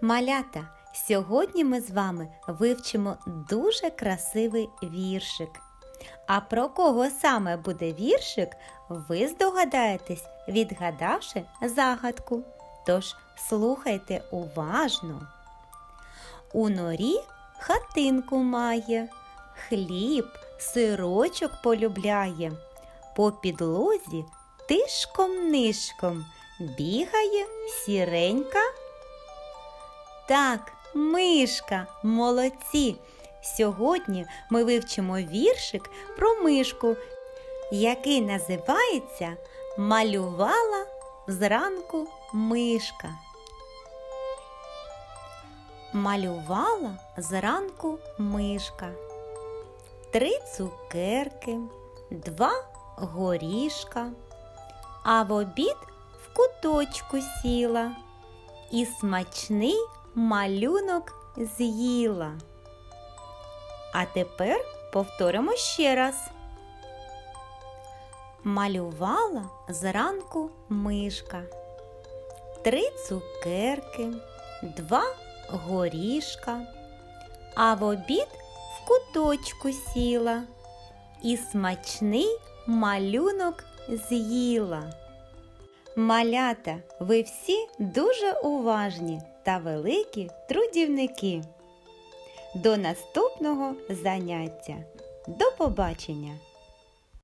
Малята, сьогодні ми з вами вивчимо дуже красивий віршик. А про кого саме буде віршик, ви здогадаєтесь, відгадавши загадку. Тож слухайте уважно. У норі хатинку має, хліб, сирочок полюбляє. По підлозі тишком-нишком бігає сіренька. Так, мишка, молодці! Сьогодні ми вивчимо віршик про мишку, який називається Малювала зранку мишка. Малювала зранку мишка. Три цукерки, два горішка, а в обід в куточку сіла і смачний малюнок з'їла. А тепер повторимо ще раз. Малювала зранку мишка. Три цукерки, два горішка, а в обід в куточку сіла і смачний малюнок з'їла. Малята, ви всі дуже уважні та великі трудівники. До наступного заняття. До побачення!